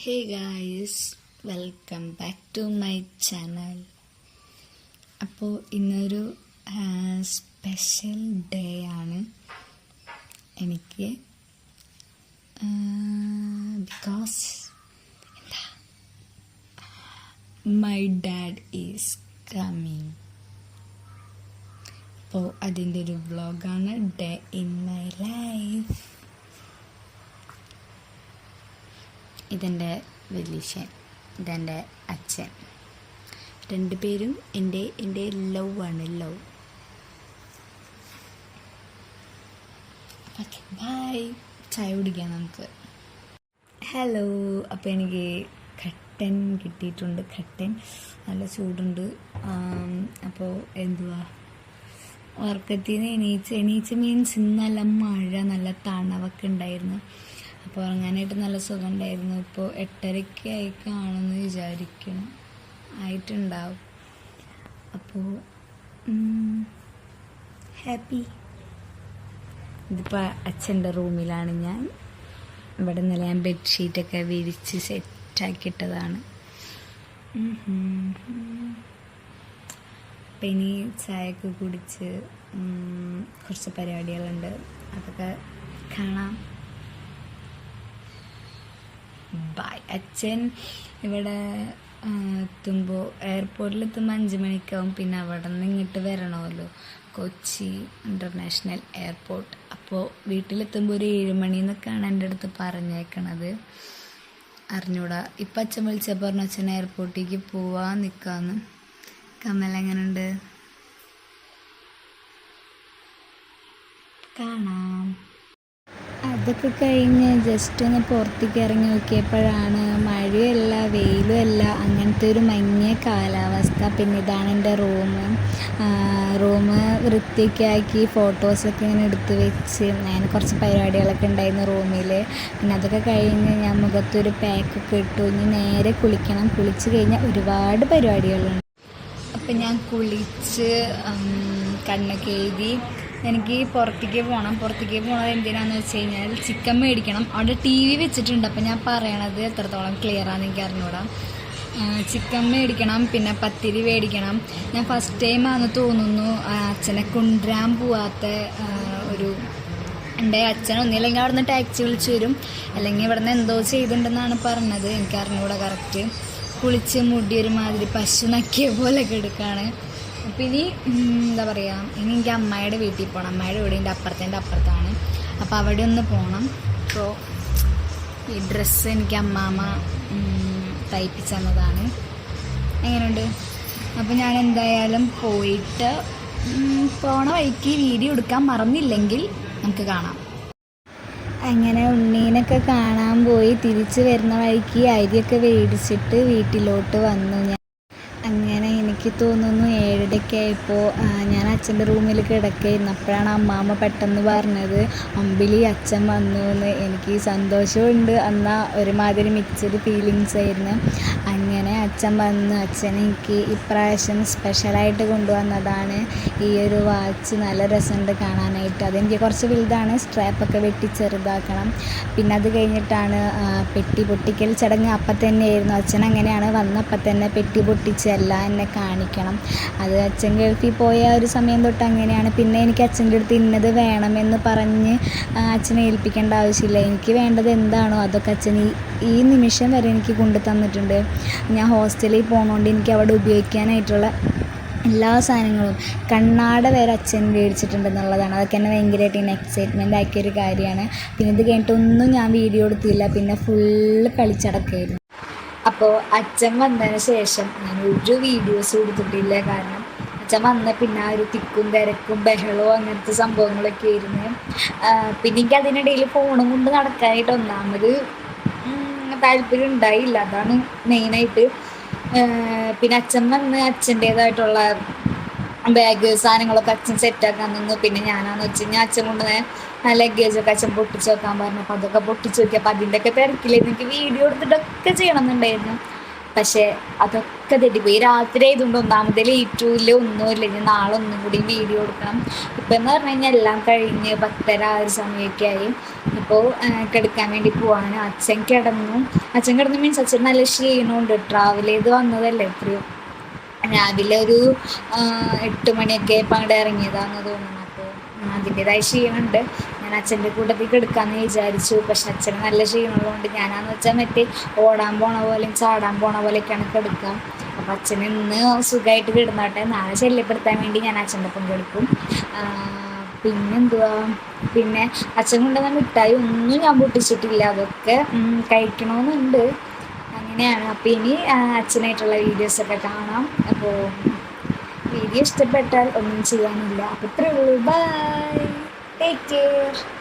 Hey guys welcome back to my channel അപ്പോൾ ഇന്നൊരു special day ആണ്. എനിക്ക് ബിക്കോസ് എന്താ? മൈ ഡാഡ് ഈസ് കമ്മിങ് അപ്പോൾ അതിന്റെ ഒരു വ്ളോഗാണ് ഡേ ഇൻ മൈ ലൈഫ് ഇതെന്റെ വലിയച്ഛൻ ഇതെന്റെ അച്ഛൻ. രണ്ടു പേരും എന്റെ എന്റെ ലവ് ആണ് ലവ് ഓക്കെ ബൈ ചായ കുടിക്കാം നമുക്ക്. ഹലോ അപ്പോൾ എനിക്ക് കട്ടൻ കിട്ടിയിട്ടുണ്ട് കട്ടൻ നല്ല ചൂടുണ്ട്. അപ്പോൾ എന്തുവാ? ഉറക്കത്തിൽ നിന്ന് എണീച്ച് എണീച്ച് മീൻസ് ഇന്ന് നല്ല മഴ നല്ല തണവൊക്കെ ഉണ്ടായിരുന്നു. അപ്പോൾ ഉറങ്ങാനായിട്ട് നല്ല സുഖമുണ്ടായിരുന്നു. ഇപ്പോൾ എട്ടരയ്ക്ക് ആയി കാണുമെന്ന് വിചാരിക്കണം ആയിട്ടുണ്ടാവും അപ്പോൾ ഹാപ്പി. ഇതിപ്പോൾ അച്ഛന്റെ റൂമിലാണ് ഞാൻ. ഇവിടെ ഇന്നലെ ഞാൻ ബെഡ്ഷീറ്റൊക്കെ വിരിച്ച് സെറ്റാക്കിയിട്ടതാണ്. അപ്പം ഇനി ചായയൊക്കെ കുടിച്ച് കുറച്ച് പരിപാടികളുണ്ട്. അതൊക്കെ കാണാം. ബൈ അച്ഛൻ ഇവിടെ എത്തുമ്പോൾ എയർപോർട്ടിൽ എത്തുമ്പോൾ അഞ്ച് മണിക്കാവും. പിന്നെ അവിടെ നിന്ന് ഇങ്ങോട്ട് വരണമല്ലോ. കൊച്ചി ഇന്റർനാഷണൽ എയർപോർട്ട് അപ്പോൾ വീട്ടിലെത്തുമ്പോൾ ഒരു ഏഴ് മണി എന്നൊക്കെയാണ് എന്റെ അടുത്ത് പറഞ്ഞേക്കണത്. അറിഞ്ഞൂടാ. ഇപ്പം അച്ഛൻ വിളിച്ചപ്പോൾ പറഞ്ഞു അച്ഛൻ എയർപോർട്ടിലേക്ക് പോവാൻ നിൽക്കാമെന്ന് കമൽ എങ്ങനെയുണ്ട് കാണാം. അതൊക്കെ കഴിഞ്ഞ് ജസ്റ്റ് ഒന്ന് പുറത്തേക്ക് ഇറങ്ങി നോക്കിയപ്പോഴാണ് മഴയല്ല വെയിലുമല്ല അങ്ങനത്തെ ഒരു മങ്ങിയ കാലാവസ്ഥ. പിന്നെ ഇതാണ് എന്റെ റൂം റൂം വൃത്തിയൊക്കെയാക്കി ഫോട്ടോസൊക്കെ ഇങ്ങനെ എടുത്തു വെച്ച്. ഞാൻ കുറച്ച് പരിപാടികളൊക്കെ ഉണ്ടായിരുന്നു റൂമിൽ പിന്നെ അതൊക്കെ കഴിഞ്ഞ് ഞാൻ മുഖത്തൊരു പാക്കൊക്കെ ഇട്ടു. ഇനി നേരെ കുളിക്കണം. കുളിച്ച് കഴിഞ്ഞാൽ ഒരുപാട് പരിപാടികളുണ്ട്. അപ്പം ഞാൻ കുളിച്ച് കണ്ണൊക്കെ എഴുതി എനിക്ക് പുറത്തേക്ക് പോകണം പുറത്തേക്ക് പോകണത് എന്തിനാന്ന് വെച്ച് കഴിഞ്ഞാൽ ചിക്കൻ മേടിക്കണം. അവിടെ ടി വി വെച്ചിട്ടുണ്ട്. അപ്പം ഞാൻ പറയണത് എത്രത്തോളം ക്ലിയർ ആണെന്ന് എനിക്ക് അറിഞ്ഞൂടാ. ചിക്കൻ മേടിക്കണം പിന്നെ പത്തിരി മേടിക്കണം. ഞാൻ ഫസ്റ്റ് ടൈം ആണെന്ന് തോന്നുന്നു അച്ഛനെ കൊണ്ടുവരാൻ പോവാത്ത ഒരു എന്റെ അച്ഛൻ ഒന്നില്ലെങ്കിൽ അവിടെ നിന്ന് ടാക്സി വിളിച്ചു വരും. അല്ലെങ്കിൽ ഇവിടെ നിന്ന് എന്തോ ചെയ്തിട്ടുണ്ടെന്നാണ് പറഞ്ഞത്. എനിക്ക് അറിഞ്ഞൂടാ കറക്റ്റ് കുളിച്ച് മുടി ഒരുമാതിരി പശു നക്കിയ പോലെ എടുക്കാണ് അപ്പം ഇനി എന്താ പറയുക ഇനി എനിക്ക് അമ്മായിയുടെ വീട്ടിൽ പോകണം അമ്മായിയുടെ വീട് എന്റെ അപ്പുറത്തേന്റെ അപ്പുറത്താണ്. അപ്പോൾ അവിടെ ഒന്ന് പോകണം അപ്പോൾ ഈ ഡ്രസ്സ് എനിക്ക് അമ്മാമ്മ തയ്പ്പിച്ച് തന്നതാണ്. എങ്ങനെയുണ്ട്? അപ്പോൾ ഞാൻ എന്തായാലും പോയിട്ട് പോണ വഴിക്ക് വീഡിയോ എടുക്കാൻ മറന്നില്ലെങ്കിൽ നമുക്ക് കാണാം. അങ്ങനെ ഉണ്ണീനൊക്കെ കാണാൻ പോയി. തിരിച്ച് വരുന്ന വഴിക്ക് അരിയൊക്കെ മേടിച്ചിട്ട് വീട്ടിലോട്ട് വന്നു ഞാൻ. എനിക്ക് തോന്നുന്നു ഏഴരയ്ക്ക് ആയപ്പോൾ ഞാൻ അച്ഛന്റെ റൂമിൽ കിടക്കായിരുന്നു. അപ്പോഴാണ് അമ്മാമ്മ പെട്ടെന്ന് പറഞ്ഞത് അമ്പിളി അച്ഛൻ വന്നു എന്ന്. എനിക്ക് സന്തോഷമുണ്ട്. എന്നാൽ ഒരുമാതിരി മിക്സഡ് ഫീലിങ്സ് ആയിരുന്നു. അങ്ങനെ അച്ഛൻ വന്ന് അച്ഛൻ എനിക്ക് ഇപ്രാവശ്യം സ്പെഷ്യലായിട്ട് കൊണ്ടുവന്നതാണ്. ഈ ഒരു വാച്ച് നല്ല രസമുണ്ട് കാണാനായിട്ട്. അതെനിക്ക് കുറച്ച് വലുതാണ്. സ്ട്രാപ്പൊക്കെ വെട്ടി ചെറുതാക്കണം. പിന്നെ അത് കഴിഞ്ഞിട്ടാണ് പെട്ടി പൊട്ടിക്കൽ ചടങ്ങ് അപ്പം തന്നെയായിരുന്നു. അച്ഛൻ അങ്ങനെയാണ് വന്നപ്പം തന്നെ പെട്ടി പൊട്ടിച്ച് എല്ലാം എന്നെ കാണിക്കണം. അത് അച്ഛൻ ഗൾഫിൽ പോയ ഒരു സമയം തൊട്ട് അങ്ങനെയാണ്. പിന്നെ എനിക്ക് അച്ഛന്റെ അടുത്ത് ഇന്നത് വേണമെന്ന് പറഞ്ഞ് അച്ഛനെ ഏൽപ്പിക്കേണ്ട ആവശ്യമില്ല. എനിക്ക് വേണ്ടത് എന്താണോ അതൊക്കെ അച്ഛൻ ഈ നിമിഷം വരെ എനിക്ക് കൊണ്ടു തന്നിട്ടുണ്ട് ഞാൻ ഹോസ്റ്റലിൽ പോകുന്നതുകൊണ്ട് എനിക്ക് അവിടെ ഉപയോഗിക്കാനായിട്ടുള്ള എല്ലാ സാധനങ്ങളും കണ്ണാട വരെ അച്ഛൻ മേടിച്ചിട്ടുണ്ടെന്നുള്ളതാണ്. അതൊക്കെ എന്നെ ഭയങ്കരമായിട്ട് ഇങ്ങനെ എക്സൈറ്റ്മെന്റ് ആക്കിയ ഒരു കാര്യമാണ്. പിന്നെ ഇത് കഴിഞ്ഞിട്ടൊന്നും ഞാൻ വീഡിയോ എടുത്തില്ല. പിന്നെ ഫുള്ള് കളിച്ചടക്കായിരുന്നു. അപ്പോൾ അച്ഛൻ വന്നതിന് ശേഷം ഞാൻ ഒരു വീഡിയോസ് എടുത്തിട്ടില്ല. കാരണം അച്ഛൻ വന്ന പിന്നെ ആ ഒരു തിക്കും തിരക്കും ബഹളവും അങ്ങനത്തെ സംഭവങ്ങളൊക്കെ ആയിരുന്നു. പിന്നെ എനിക്ക് അതിനിടയിൽ ഫോണും കൊണ്ട് നടക്കാനായിട്ട് ഒന്നാമത് താല്പര്യം ഉണ്ടായില്ല. അതാണ് മെയിനായിട്ട് പിന്നെ അച്ഛൻ വന്ന് അച്ഛന്റെതായിട്ടുള്ള ബാഗ് സാധനങ്ങളൊക്കെ അച്ഛൻ സെറ്റാക്കാൻ നിന്നു. പിന്നെ ഞാനാന്ന് വെച്ച് കഴിഞ്ഞാൽ അച്ഛൻ കൊണ്ട് ലഗേജൊക്കെ അച്ഛൻ പൊട്ടിച്ച് വെക്കാൻ പറഞ്ഞു അപ്പോൾ അതൊക്കെ പൊട്ടിച്ച് നോക്കി അപ്പോൾ അതിന്റെയൊക്കെ തിരക്കിലായിരുന്നു. എനിക്ക് വീഡിയോ എടുത്തിട്ടൊക്കെ ചെയ്യണം എന്നുണ്ടായിരുന്നു പക്ഷേ അതൊക്കെ തെറ്റിപ്പോയി രാത്രി ആയതുകൊണ്ട് ഒന്നാമതേ ലേറ്റുമില്ല ഒന്നുമില്ല ഇനി നാളെ ഒന്നും കൂടി വീഡിയോ എടുക്കണം. ഇപ്പം എന്ന് പറഞ്ഞു കഴിഞ്ഞാൽ എല്ലാം കഴിഞ്ഞ് പത്തര ആ ഒരു സമയമൊക്കെ ആയി. ഇപ്പോൾ കിടക്കാൻ വേണ്ടി പോവാണ്. അച്ഛൻ കിടന്നു. അച്ഛൻ കിടന്നു മീൻസ് അച്ഛൻ നല്ല ക്ഷീണമുണ്ട്. ട്രാവൽ ചെയ്ത് വന്നതല്ലേ എത്രയോ. രാവിലെ ഒരു എട്ട് മണിയൊക്കെ ഇപ്പം അങ്ങോട്ട് തോന്നുന്നു. അപ്പോൾ അതിന്റെതായ ക്ഷീണമുണ്ട്. ഞാൻ അച്ഛന്റെ കൂട്ടത്തിൽ കിടക്കാമെന്ന് വിചാരിച്ചു. പക്ഷെ അച്ഛന് നല്ല ക്ഷീണമുള്ളതുകൊണ്ട് ഞാനാന്ന് വെച്ചാൽ മറ്റേ ഓടാൻ പോണ പോലെയും ചാടാൻ പോണ പോലെയൊക്കെയാണ് കിടക്കാം അപ്പം അച്ഛൻ ഇന്ന് സുഖമായിട്ട് കിടന്നോട്ടെ. നാളെ ശല്യപ്പെടുത്താൻ വേണ്ടി ഞാൻ അച്ഛന്റെ ഒപ്പം കിടക്കും. പിന്നെന്തുവാ? പിന്നെ അച്ഛൻ കൊണ്ടുവന്ന മിഠായി ഒന്നും ഞാൻ പൊട്ടിച്ചിട്ടില്ല. അതൊക്കെ കഴിക്കണമെന്നുണ്ട് അങ്ങനെയാണ്. അപ്പോൾ ഇനി അച്ഛനായിട്ടുള്ള വീഡിയോസൊക്കെ കാണാം. അപ്പോൾ വീഡിയോ ഇഷ്ടപ്പെട്ടാൽ ഒന്നും ചെയ്യാനില്ല. അപ്പോൾ ഇത്രയേ ഉള്ളൂ. Bye Take care.